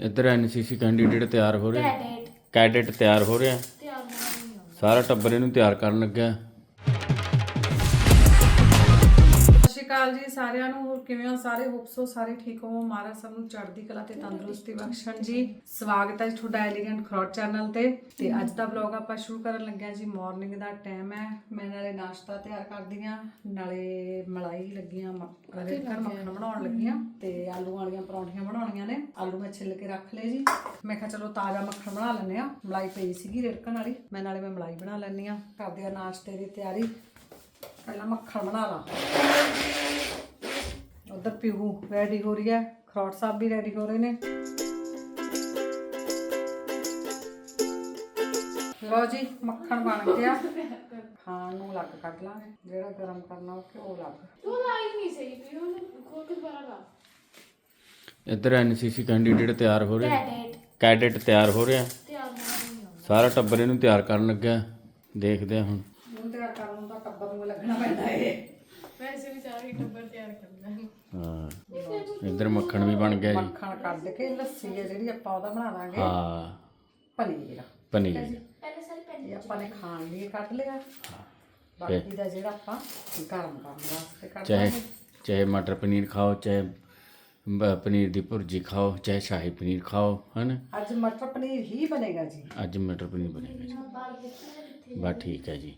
ਇੱਧਰ NCC candidate ਤਿਆਰ ਹੋ ਰਿਹਾ। ਕੈਡੇਟ ਤਿਆਰ ਹੋ ਰਿਹਾ। ਸਾਰਾ ਟੱਬਰ ਇਹਨੂੰ ਤਿਆਰ ਕਰਨ ਲੱਗਿਆ। ਅਕਾਲ ਜੀ ਸਾਰਿਆਂ ਨੂੰ ਹੋਰ ਕਿਵੇਂ ਹੋ? ਸਾਰੇ ਹੋਪਸੋ ਸਾਰੇ ਠੀਕ ਹੋ ਮਹਾਰਾਜ ਸਭ ਨੂੰ ਚੜ੍ਹਦੀ ਕਲਾ ਤੇ ਤੰਦਰੁਸਤੀ ਬਖਸ਼ਣ ਜੀ। ਸਵਾਗਤ ਹੈ ਤੁਹਾਡਾ ਐਲੀਗੈਂਟ ਖਰੋਟ ਚੈਨਲ ਤੇ। ਤੇ ਅੱਜ ਦਾ ਵਲੌਗ ਆਪਾਂ ਸ਼ੁਰੂ ਕਰਨ ਲੱਗਿਆ ਜੀ। ਮਾਰਨਿੰਗ ਦਾ ਟਾਈਮ ਹੈ। ਮੈਂ ਨਾਲੇ ਨਾਸ਼ਤਾ ਤਿਆਰ ਕਰਦੀ ਆ ਨਾਲੇ ਮਲਾਈ ਲੱਗੀਆਂ ਰੇਕਰ ਮੱਖਣ ਬਣਾਉਣ ਲੱਗੀਆਂ। ਤੇ ਆਲੂ ਵਾਲੀਆਂ ਪਰੌਂਠੀਆਂ ਬਣਾਉਣੀਆਂ ਨੇ। ਆਲੂ ਮੈਂ ਛਿੱਲ ਕੇ ਰੱਖ ਲਏ ਜੀ। ਮੈਂ ਕਿਹਾ ਚਲੋ ਤਾਜ਼ਾ ਮੱਖਣ ਬਣਾ ਲੈਂਦੇ ਆ ਮਲਾਈ ਪਈ ਸੀਗੀ ਰੇੜਕਣ ਵਾਲੀ। ਮੈਂ ਨਾਲੇ ਮੈਂ ਮਲਾਈ ਬਣਾ ਲੈਂਦੀ ਆ ਕਰਦੇ ਆ ਨਾਸ਼ਤੇ ਦੀ ਤਿਆਰੀ। ਪਹਿਲਾਂ ਮੱਖਣ ਬਣਾ ਲਾ। ਉਧਰ ਪੀਹੂ ਰੈਡੀ ਹੋ ਰਹੀ ਹੈ। ਖਰੋਟ ਸਾਹਿਬ ਵੀ ਰੈਡੀ ਹੋ ਰਹੇ ਨੇ। ਲੋ ਜੀ ਮੱਖਣ ਬਣ ਗਿਆ। ਖਾਣ ਨੂੰ ਲੱਗ ਕੱਢ ਲਾਂਗੇ ਜਿਹੜਾ ਗਰਮ ਕਰਨਾ ਉਹ ਘਿਓ ਲੱਗ ਤੂੰ ਲਾਈ ਨਹੀਂ ਸਹੀ ਵੀ ਉਹਨੂੰ ਖੋਲ ਕੇ ਦੁਬਾਰਾ ਲਾ। ਇੱਧਰ ਐਨਸੀਸੀ ਕੈਂਡੀਡੇਟ ਤਿਆਰ ਹੋ ਰਿਹਾ। ਕੈਡੇਟ ਕੈਡੇਟ ਤਿਆਰ ਹੋ ਰਿਹਾ। ਸਾਰਾ ਟੱਬਰ ਇਹਨੂੰ ਤਿਆਰ ਕਰਨ ਲੱਗਿਆ। ਦੇਖਦੇ ਆ ਹੁਣ ਹੁਣ ਤੇ ਕਰਨ ਨੂੰ ਤਾਂ ਟੱਬਰ ਨੂੰ ਲੱਗਣਾ ਪੈਂਦਾ ਏ ਵੈਸੇ ਵੀ ਚਾਰ ਹੀ ਟੱਬਰ ਤਿਆਰ ਕਰਨਾ ਹਾਂ ਇੱਧਰ ਮੱਖਣ ਵੀ ਬਣ ਗਿਆ ਜੀ। ਮੱਖਣ ਕੱਢ ਕੇ ਲੱਸੀ ਹੈ ਜਿਹੜੀ ਆਪਾਂ ਉਹਦਾ ਬਣਾ ਦਾਂਗੇ ਹਾਂ। ਪਨੀਰ। ਪਨੀਰ। ਪਹਿਲੇ ਸਾਰੇ ਪੈਨ ਇਹ ਆਪਾਂ ਨੇ ਖਾਣ ਲਈ ਕੱਢ ਲਿਆ। ਬਾਕੀ ਦਾ ਜਿਹੜਾ ਆਪਾਂ ਗਰਮ ਕਰਨ ਵਾਸਤੇ ਕੱਢ ਚਾਹੇ ਦਾਂਗੇ ਚਾਹੇ ਮਟਰ ਪਨੀਰ ਖਾਓ ਚਾਹੇ ਬ- ਪਨੀਰ ਦੀ ਭੁਰਜੀ ਖਾਓ ਚਾਹੇ ਸ਼ਾਹੀ ਪਨੀਰ ਖਾਓ ਹਨ? ਅੱਜ ਮਟਰ ਪਨੀਰ ਹੀ ਬਣੇਗਾ ਜੀ। ਅੱਜ ਮਟਰ ਪਨੀਰ ਬਣੇਗਾ ਜੀ। ਬਸ ਠੀਕ ਹੈ ਜੀ।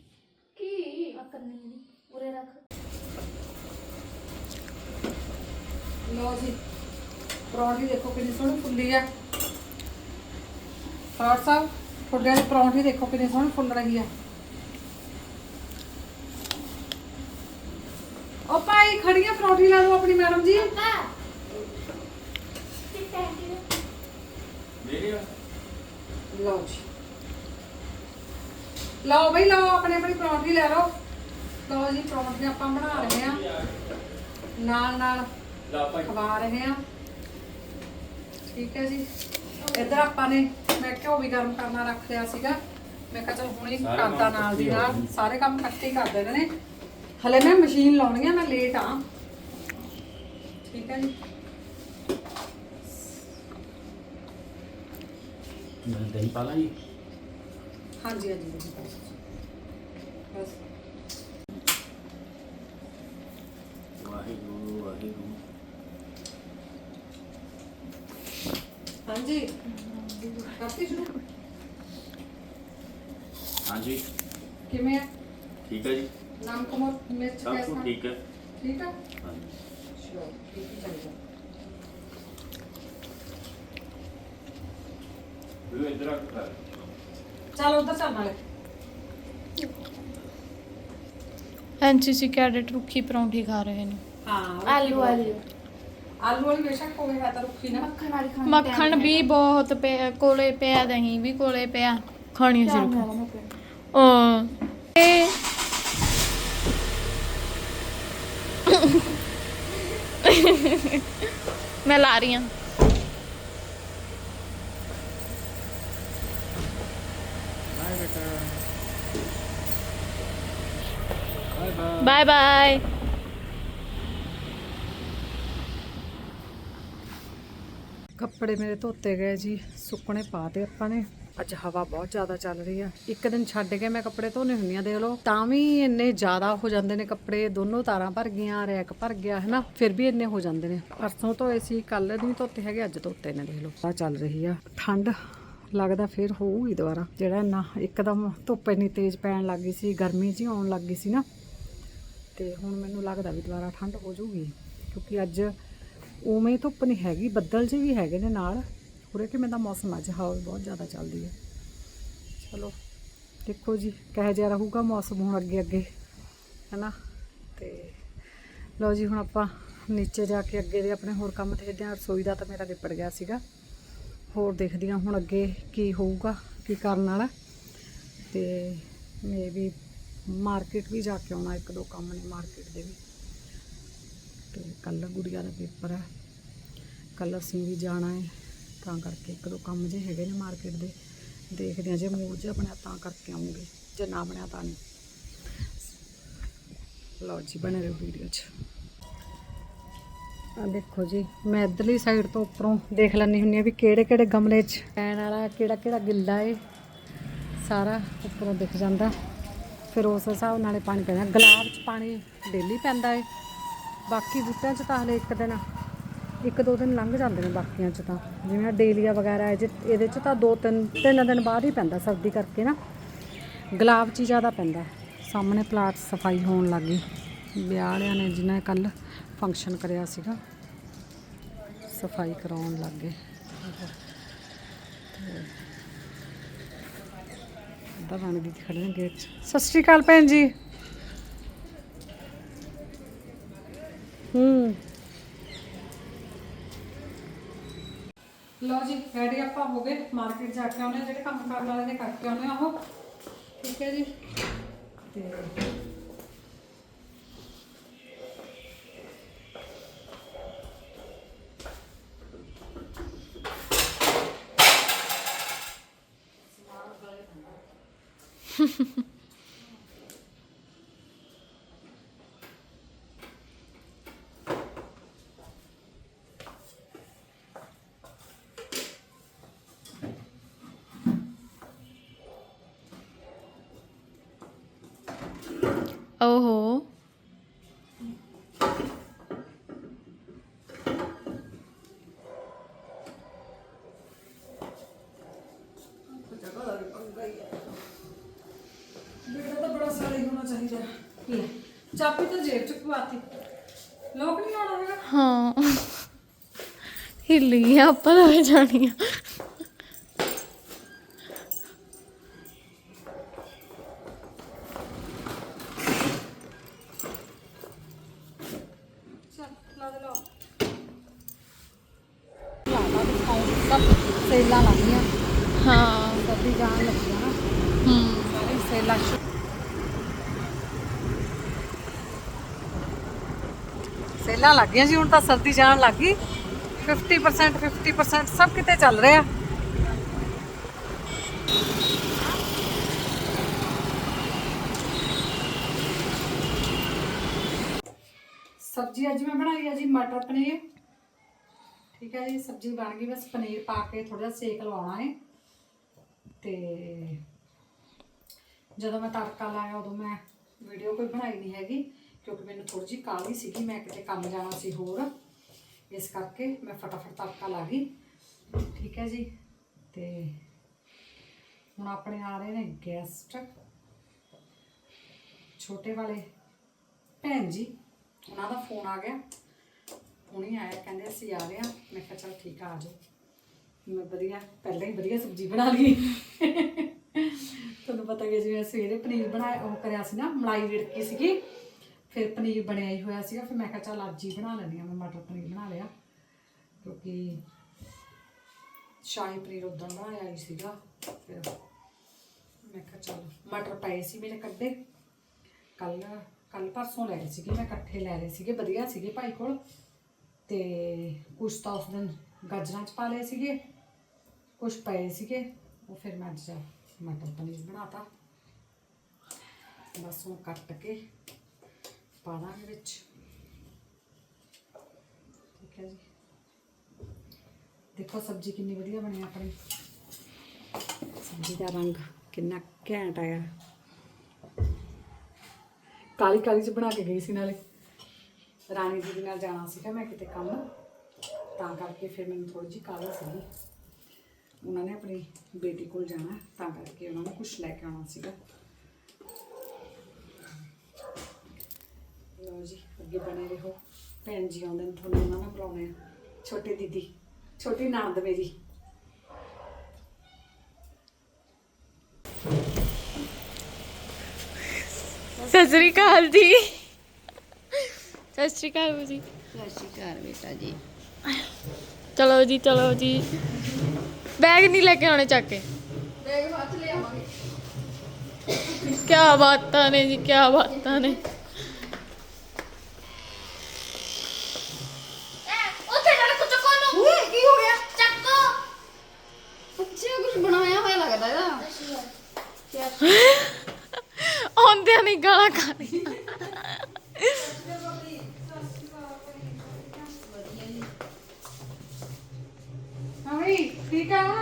ਕੀ? ਆ ਕਰਨੀ ਨਹੀਂ ਉਰੇ ਰੱਖ ਲੋ ਜੀ ਪਰੌਂਠੀ ਦੇਖੋ ਕਿੰਨੀ ਸੋਹਣੀ ਫੁੱਲੀ ਆ। ਫਰਾਟ ਸਾਹਿਬ ਤੁਹਾਡੇ ਵਾਲੀ ਪਰੌਂਠੀ ਦੇਖੋ ਕਿੰਨੀ ਸੋਹਣੀ ਫੁੱਲ ਰਹੀ ਆ। ਓ ਭਾਈ ਖੜੀਆਂ ਪਰੌਂਠੀ ਲਾ ਦਿਓ ਆਪਣੀ ਮੈਡਮ ਜੀ। ਲਓ ਜੀ। ਲਓ ਬਈ ਲਓ ਆਪਣੇ ਆਪਣੀ ਪਰੌਂਠੀ ਲੈ ਲਓ। ਲਓ ਜੀ ਪਰੌਂਠੀਆਂ ਆਪਾਂ ਬਣਾ ਰਹੇ ਆ। ਨਾਲ ਨਾਲ ਖਵਾ ਰਹੇ ਆ ਠੀਕ ਹੈ ਜੀ। ਇੱਧਰ ਆਪਾਂ ਨੇ ਮੈਂ ਘਿਓ ਵੀ ਗਰਮ ਕਰਨਾ ਰੱਖ ਲਿਆ ਸੀਗਾ। ਮੈਂ ਕਿਹਾ ਚਲ ਹੁਣੇ ਕਰਦਾ ਨਾਲ ਦੀ ਨਾਲ। ਸਾਰੇ ਕੰਮ ਇਕੱਠੇ ਹੀ ਕਰ ਦੇਣੇ ਨੇ। ਹਲੇ ਮੈਂ ਮਸ਼ੀਨ ਲਾਉਣੀ ਆ ਮੈਂ ਲੇਟ ਆ। ਠੀਕ ਹੈ ਜੀ। ਦਹੀਂ ਪਾ ਲਾਂਗੇ। ਹਾਂਜੀ ਹਾਂਜੀ ਬਸ। ਹਾਂਜੀ। ਕਰਤੀ ਸ਼ੁਰੂ। ਹਾਂਜੀ। ਕਿਵੇਂ ਹੈ ਠੀਕ ਹੈ ਜੀ। ਨਮਕ ਮਰ ਮਿਰਚ ਸਭ ਕੈਸਾ? ਕੁਝ ਠੀਕ ਹੈ ਠੀਕ ਹੈ ਹਾਂਜੀ। ਚਲੋ ਠੀਕ ਹੀ ਚਾਹੀਦਾ ਵੀ ਇੱਧਰ ਆ ਕਰ ਚੱਲ ਉਧਰ ਚੱਲ ਨਾਲੇ। ਐਨਸੀਸੀ ਕੈਡਟ ਰੁੱਖੀ ਪਰੌਂਠੀ ਖਾ ਰਹੇ ਨੇ। ਹਾਂ ਆਲੂ ਵਾਲੀ ਆਲੂ ਵਾਲੀ ਬੇਸ਼ੱਕ ਹੋਵੇ ਹੈ ਤਾਂ ਰੁੱਖੀ ਨਾ। ਮੱਖਣ ਵਾਲੀ ਖਾਣੀ ਮੱਖਣ ਵੀ ਬਹੁਤ ਪਿਆ ਕੋਲੇ ਪਿਆ ਦਹੀਂ ਵੀ ਕੋਲੇ ਪਿਆ। ਖਾਣੀ ਸੀ ਇਹ ਮੈਂ ਲਾ ਰਹੀ ਹਾਂ। ਬਾਏ ਬਾਏ ਕੱਪੜੇ ਮੇਰੇ ਧੋਤੇ ਗਏ ਜੀ, ਸੁੱਕਣੇ ਪਾਤੇ ਆਪਾਂ ਨੇ। ਅੱਜ ਹਵਾ ਬਹੁਤ ਜ਼ਿਆਦਾ ਚੱਲ ਰਹੀ ਆ। ਇੱਕ ਦਿਨ ਛੱਡ ਕੇ ਮੈਂ ਕੱਪੜੇ ਧੋਨੇ ਹੁੰਦੀ ਆ, ਦੇਖ ਲਓ। ਤਾਂ ਵੀ ਇੰਨੇ ਜ਼ਿਆਦਾ ਹੋ ਜਾਂਦੇ ਨੇ ਕੱਪੜੇ, ਦੋਨੋਂ ਤਾਰਾਂ ਭਰ ਗਈਆਂ, ਰੈਕ ਭਰ ਗਿਆ ਹੈ ਨਾ ਫਿਰ ਵੀ ਇੰਨੇ ਹੋ ਜਾਂਦੇ ਨੇ। ਪਰਸੋਂ ਧੋਏ ਸੀ, ਕੱਲ ਨਹੀਂ ਧੋਤੇ ਹੈਗੇ, ਅੱਜ ਧੋਤੇ ਨੇ, ਦੇਖ ਲਓ। ਆ ਚੱਲ ਰਹੀ ਆ। ਠੰਡ ਲੱਗਦਾ ਫਿਰ ਹੋਊਗੀ ਦੁਬਾਰਾ। ਜਿਹੜਾ ਨਾ ਇੱਕਦਮ ਧੁੱਪ ਇੰਨੀ ਤੇਜ਼ ਪੈਣ ਲੱਗ ਗਈ ਸੀ, ਗਰਮੀ ਜੀ ਆਉਣ ਲੱਗ ਗਈ ਸੀ ਨਾ। ਤੇ ਹੁਣ ਮੈਨੂੰ ਲੱਗਦਾ ਵੀ ਦੁਬਾਰਾ ਠੰਡ ਹੋ ਜਾਊਗੀ। ਕਿਉਂਕਿ ਅੱਜ ਉਵੇਂ ਧੁੱਪ ਨਹੀਂ ਹੈਗੀ, ਬੱਦਲ ਜਿਹੇ ਵੀ ਹੈਗੇ ਨੇ ਨਾਲ। ਉਰੇ ਕਿਵੇਂ ਦਾ ਮੌਸਮ ਅੱਜ ਹਵਾ ਵੀ ਬਹੁਤ ਜ਼ਿਆਦਾ ਚੱਲਦੀ ਹੈ। ਚਲੋ, ਦੇਖੋ ਜੀ, ਕਿਹੋ ਜਿਹਾ ਰਹੂਗਾ ਮੌਸਮ ਹੁਣ ਅੱਗੇ ਅੱਗੇ, ਹੈਨਾ? ਤੇ ਲਓ ਜੀ, ਹੁਣ ਆਪਾਂ ਨੀਚੇ ਜਾ ਕੇ ਅੱਗੇ ਦੇ ਆਪਣੇ ਹੋਰ ਕੰਮ ਦੇਖਦੇ ਹਾਂ। ਰਸੋਈ ਦਾ ਤਾਂ ਮੇਰਾ ਨਿਪਟ ਗਿਆ ਸੀਗਾ। ਹੋਰ ਦੇਖਦੀ ਹਾਂ ਹੁਣ ਅੱਗੇ ਕੀ ਹੋਊਗਾ, ਕੀ ਕਰਨ ਵਾਲਾ। ਤੇ ਮੇ ਵੀ ਮਾਰਕੀਟ ਵੀ ਜਾ ਕੇ ਆਉਣਾ, ਇੱਕ ਦੋ ਕੰਮ ਨੇ ਮਾਰਕੀਟ ਦੇ ਵੀ। ਤੇ ਕੱਲ ਗੁੜੀਆ ਦਾ ਪੇਪਰ ਹੈ। ਕੱਲ ਅਸੀਂ ਵੀ ਜਾਣਾ ਹੈ, ਤਾਂ ਕਰਕੇ ਇੱਕ ਦੋ ਕੰਮ ਜੇ ਹੈਗੇ ਨੇ ਮਾਰਕੀਟ ਦੇ। ਦੇਖਦੇ ਹਾਂ, ਜੇ ਮੂਡ ਜਿਹਾ ਬਣਿਆ ਤਾਂ ਕਰਕੇ ਆਉਂਗੇ, ਜੇ ਨਾ ਬਣਿਆ ਤਾਂ ਨਹੀਂ। ਲਓ ਜੀ, ਬਣੇ ਰਹੋ ਵੀਡੀਓ 'ਚ। ਆ ਦੇਖੋ ਜੀ, ਮੈਂ ਇਧਰਲੀ ਸਾਈਡ ਤੋਂ ਉੱਪਰੋਂ ਦੇਖ ਲੈਣੀ ਹੁੰਨੀ ਆ ਵੀ ਕਿਹੜੇ ਕਿਹੜੇ ਗਮਲੇ 'ਚ ਪੈਣ ਵਾਲਾ ਕਿਹੜਾ ਕਿਹੜਾ ਗਿੱਲਾ ਏ। ਸਾਰਾ ਉੱਪਰੋਂ ਦਿਖ ਜਾਂਦਾ। ਫਿਰ ਉਸ ਹਿਸਾਬ ਨਾਲੇ ਪਾਣੀ ਪੈਂਦਾ। ਗੁਲਾਬ 'ਚ ਪਾਣੀ ਡੇਲੀ ਪੈਂਦਾ ਏ। ਬਾਕੀ ਬੂਟਿਆਂ 'ਚ ਤਾਂ ਹਲੇ ਇੱਕ ਦਿਨ, ਇੱਕ ਦੋ ਦਿਨ ਲੰਘ ਜਾਂਦੇ ਨੇ ਬਾਕੀਆਂ 'ਚ ਤਾਂ। ਜਿਵੇਂ ਆਹ ਡੇਲੀਆ ਵਗੈਰਾ ਹੈ ਜੇ ਇਹਦੇ 'ਚ ਤਾਂ ਦੋ ਤਿੰਨ ਤਿੰਨ ਦਿਨ ਬਾਅਦ ਹੀ ਪੈਂਦਾ ਸਰਦੀ ਕਰਕੇ ਨਾ। ਗੁਲਾਬ 'ਚ ਹੀ ਜ਼ਿਆਦਾ ਪੈਂਦਾ। ਸਾਹਮਣੇ ਪਲਾਟ ਸਫ਼ਾਈ ਹੋਣ ਲੱਗ ਗਈ। ਵਿਆਹ ਵਾਲਿਆਂ ਨੇ ਜਿਹਨਾਂ ਕੱਲ ਫੰਕਸ਼ਨ ਕਰਿਆ ਸੀਗਾ, ਸਫ਼ਾਈ ਕਰਾਉਣ ਲੱਗੇ ਦਾ ਰਾਣੀ ਦੀ ਖੜੇ ਨੇ ਗੇਟ 'ਚ। ਸਤਿ ਸ਼੍ਰੀ ਅਕਾਲ ਭੈਣ ਜੀ। ਹੂੰ। ਲਓ ਜੀ ਰੈਡੀ ਆਪਾਂ ਹੋ ਗਏ ਮਾਰਕੀਟ ਜਾ ਕੇ ਆਉਣੇ ਜਿਹੜੇ ਕੰਮ ਕਰਨ ਵਾਲੇ ਨੇ ਕਰਕੇ ਆਉਣੇ ਆ ਉਹ। ਠੀਕ ਹੈ ਜੀ। ਤੇ ਓਹੋ। ਬੇਟਾ ਤਾਂ ਬੜਾ ਸਾਰਾ ਹੀ ਹੋਣਾ ਚਾਹੀਦਾ। ਲੈ ਚਾਬੀ ਤਾਂ ਜੇਬ ਚ ਪਵਾਤੀ। ਲੋਕ ਨਹੀਂ ਲਾਉਣਾ ਹੈਗਾ। ਹਾਂ। ਹਿੱਲੀ ਆਪਾਂ ਤਾਂ ਜਾਣੀ ਆ ਚੱਲ ਲਾ ਦੇ ਲਓ ਲਾਵਾ ਦਿਖਾਓ ਸਭ ਸੇਲਾਂ ਲੱਗੀਆਂ ਹਾਂ। ਸਭੀ ਜਾਣ ਲੱਗੀਆਂ ਨਾ। ਹੂੰ। ਸਾਰੇ ਸੇਲਾਂ ਸੇਲਾਂ ਲੱਗ ਗਈਆਂ ਜੀ ਹੁਣ ਤਾਂ ਸਰਦੀ ਜਾਣ ਲੱਗ ਗਈ। 50% 50% ਸਭ ਕਿਤੇ ਚੱਲ ਰਿਹਾ। ਸਬਜ਼ੀ ਅੱਜ ਮੈਂ ਬਣਾਈ ਹੈ ਜੀ ਮਟਰ ਪਨੀਰ। ਠੀਕ ਹੈ ਜੀ, ਸਬਜ਼ੀ ਬਣ ਗਈ, ਬਸ ਪਨੀਰ ਪਾ ਕੇ ਥੋੜਾ ਜਿਹਾ ਸੇਕ ਲਵਾਉਣਾ ਹੈ। ਤੇ ਜਦੋਂ ਮੈਂ ਤੜਕਾ ਲਾਇਆ, ਉਦੋਂ ਮੈਂ ਵੀਡੀਓ ਕੋਈ ਬਣਾਈ ਨਹੀਂ ਹੈਗੀ, ਕਿਉਂਕਿ ਮੈਨੂੰ ਥੋੜੀ ਜਿਹੀ ਕਾਹਲੀ ਸੀਗੀ, ਮੈਂ ਕਿਤੇ ਕੰਮ ਜਾਣਾ ਸੀ ਹੋਰ। ਇਸ ਕਰਕੇ ਮੈਂ ਫਟਾਫਟ ਤੜਕਾ ਲਾ ਗਈ। ਠੀਕ ਹੈ ਜੀ, ਤੇ ਹੁਣ ਆਪਣੇ ਆ ਰਹੇ ਨੇ ਗੈਸਟ ਛੋਟੇ ਵਾਲੇ ਭੈਣ ਜੀ, ਉਹਨਾਂ ਦਾ ਫੋਨ ਆ ਗਿਆ। ਹੁਣੇ ਆਇਆ, ਕਹਿੰਦੇ ਅਸੀਂ ਆ ਰਹੇ ਹਾਂ। ਮੈਂ ਕਿਹਾ ਚਲ ਠੀਕ ਆ ਆ ਜਾਓ। ਮੈਂ ਵਧੀਆ, ਪਹਿਲਾਂ ਹੀ ਵਧੀਆ ਸਬਜ਼ੀ ਬਣਾ ਲਈ। ਤੁਹਾਨੂੰ ਪਤਾ ਕਿ ਜਿਵੇਂ ਸਵੇਰੇ ਪਨੀਰ ਬਣਾਇਆ, ਉਹ ਕਰਿਆ ਸੀ ਨਾ, ਮਲਾਈ ਰਿੜਕੀ ਸੀਗੀ। ਫਿਰ ਪਨੀਰ ਬਣਿਆ ਹੀ ਹੋਇਆ ਸੀਗਾ, ਫਿਰ ਮੈਂ ਕਿਹਾ ਚੱਲ ਅੱਜ ਹੀ ਬਣਾ ਲੈਂਦੀ ਹਾਂ, ਮੈਂ ਮਟਰ ਪਨੀਰ ਬਣਾ ਲਿਆ। ਕਿਉਂਕਿ ਸ਼ਾਹੀ ਪਨੀਰ ਉਦੋਂ ਬਣਾਇਆ ਹੀ ਸੀਗਾ, ਫਿਰ ਮੈਂ ਕਿਹਾ ਚੱਲ ਮਟਰ ਪਏ ਸੀ ਮੇਰੇ ਕੱਢੇ। ਕੱਲ ਕੱਲ ਪਰਸੋਂ ਲੈ ਰਹੇ ਸੀਗੇ, ਮੈਂ ਇਕੱਠੇ ਲੈ ਰਹੇ ਸੀਗੇ, ਵਧੀਆ ਸੀਗੇ ਭਾਈ ਕੋਲ। ਤੇ ਕੁਛ ਤਾਂ ਉਸ ਦਿਨ ਗਾਜਰਾਂ ਚ ਪਾ ਲਏ ਸੀਗੇ ਕੁਛ ਪਏ ਸੀਗੇ ਉਹ ਫਿਰ ਮੈਂ ਅੱਜ ਮਟਰ ਪਨੀਰ ਬਣਾਤਾ। ਬਸ ਉਹ ਕੱਟ ਕੇ ਪਾ ਦਾਂਗੇ ਵਿੱਚ। ਠੀਕ ਹੈ ਜੀ। ਦੇਖੋ ਸਬਜ਼ੀ ਕਿੰਨੀ ਵਧੀਆ ਬਣੀ ਆਪਣੀ। ਸਬਜ਼ੀ ਦਾ ਰੰਗ ਕਿੰਨਾ ਘੈਂਟ ਆਇਆ। ਕਾਲੀ ਕਾਲੀ ਚ ਬਣਾ ਕੇ ਗਈ ਸੀ ਨਾਲੇ। ਰਾਣੀ ਜੀ ਦੇ ਨਾਲ ਜਾਣਾ ਸੀਗਾ ਮੈਂ ਕਿਤੇ ਕੰਮ, ਤਾਂ ਕਰਕੇ ਫਿਰ ਮੈਨੂੰ ਥੋੜੀ ਜਿਹੀ ਕਾਹਲੀ ਸੀਗੀ। ਉਹਨਾਂ ਨੇ ਆਪਣੀ ਬੇਟੀ ਕੋਲ ਜਾਣਾ, ਤਾਂ ਕਰਕੇ ਉਹਨਾਂ ਨੂੰ ਕੁਝ ਲੈ ਕੇ ਆਉਣਾ ਸੀਗਾ। ਲਓ ਜੀ, ਅੱਗੇ ਬਣੇ ਰਹੋ। ਭੈਣ ਜੀ ਆਉਂਦੇ ਨੇ, ਤੁਹਾਨੂੰ ਉਹਨਾਂ ਨਾਲ ਬੁਲਾਉਣੇ ਆ। ਛੋਟੀ ਦੀਦੀ, ਛੋਟੀ ਨਣਦ ਮੇਰੀ। ਸਤਿ ਸ੍ਰੀ ਅਕਾਲ ਜੀ। ਸਤਿ ਸ੍ਰੀ ਅਕਾਲ ਜੀ। ਸਤਿ ਸ਼੍ਰੀ ਅਕਾਲ ਬੇਟਾ ਜੀ। ਚਲੋ ਜੀ ਚਲੋ ਜੀ। ਬੈਗ ਨਹੀਂ ਲੈ ਕੇ ਆਉਣੇ ਚੱਕ ਕੇ। ਬੈਗ ਹੱਥ ਲੈ ਆਵਾਂਗੇ। ਕੀ ਬਾਤਾਂ ਨੇ ਜੀ ਕੀ ਬਾਤਾਂ ਨੇ।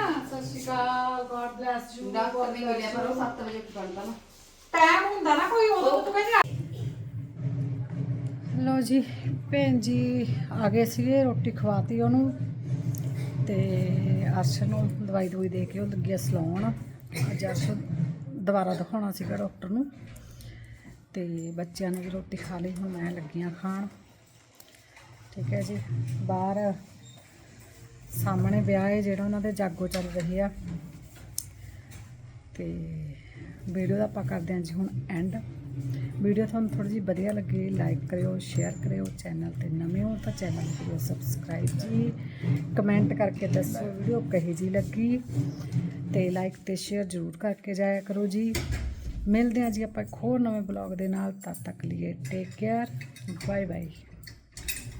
ਸਤਿ ਸ਼੍ਰੀ ਅਕਾਲ ਗੋਡ ਬlesਸ ਯੂ ਡਾਕਟਰ ਨੇ ਮਿਲਿਆ ਪਰ ਉਹ 7 ਵਜੇ ਪਕੜਦਾ ਨਾ। ਟਾਈਮ ਹੁੰਦਾ ਨਾ ਕੋਈ ਉਦੋਂ ਤੂੰ ਕਹਿੰਦੀ ਲੋ ਜੀ ਭੈਣ ਜੀ ਆ ਗਏ ਸੀਗੇ ਰੋਟੀ ਖਵਾਤੀ ਉਹਨੂੰ। ਤੇ ਅਰਸ਼ ਨੂੰ ਦਵਾਈ ਦਵਾਈ ਦੇ ਕੇ ਉਹ ਲੱਗੀ ਆ ਸਲਾਉਣ। ਅੱਜ ਅਰਸ਼ ਦੁਬਾਰਾ ਦਿਖਾਉਣਾ ਸੀਗਾ ਡਾਕਟਰ ਨੂੰ। ਤੇ ਬੱਚਿਆਂ ਨੇ ਵੀ ਰੋਟੀ ਖਾ ਲਈ ਹੁਣ ਮੈਂ ਲੱਗੀਆਂ ਖਾਣ। ਠੀਕ ਹੈ ਜੀ ਬਾਹਰ ਸਾਹਮਣੇ ਵਿਆਹ ਹੈ ਜਿਹੜਾ ਉਹਨਾਂ ਦੇ ਜਾਗੋ ਚੱਲ ਰਹੀ ਆ। ਤੇ ਵੀਡੀਓ ਦਾ ਆਪਾਂ ਕਰਦੇ ਹਾਂ ਜੀ ਹੁਣ ਐਂਡ ਵੀਡੀਓ ਤੁਹਾਨੂੰ ਥੋੜੀ ਜਿਹੀ ਵਧੀਆ ਲੱਗੀ ਲਾਈਕ ਕਰਿਓ ਸ਼ੇਅਰ ਕਰਿਓ ਚੈਨਲ ਤੇ ਨਵੇਂ ਹੋ ਤਾਂ ਚੈਨਲ ਨੂੰ ਸਬਸਕ੍ਰਾਈਬ ਜੀ। ਕਮੈਂਟ ਕਰਕੇ ਦੱਸੋ ਵੀਡੀਓ ਕਹੀ ਜੀ ਲੱਗੀ। ਤੇ ਲਾਈਕ ਤੇ ਸ਼ੇਅਰ ਜ਼ਰੂਰ ਕਰਕੇ ਜਾਇਆ ਕਰੋ ਜੀ। ਮਿਲਦੇ ਹਾਂ ਜੀ ਆਪਾਂ ਇੱਕ ਹੋਰ ਨਵੇਂ ਬਲੌਗ ਦੇ ਨਾਲ, ਤਦ ਤੱਕ ਲਈ ਟੇਕ ਕੇਅਰ ਬਾਏ ਬਾਏ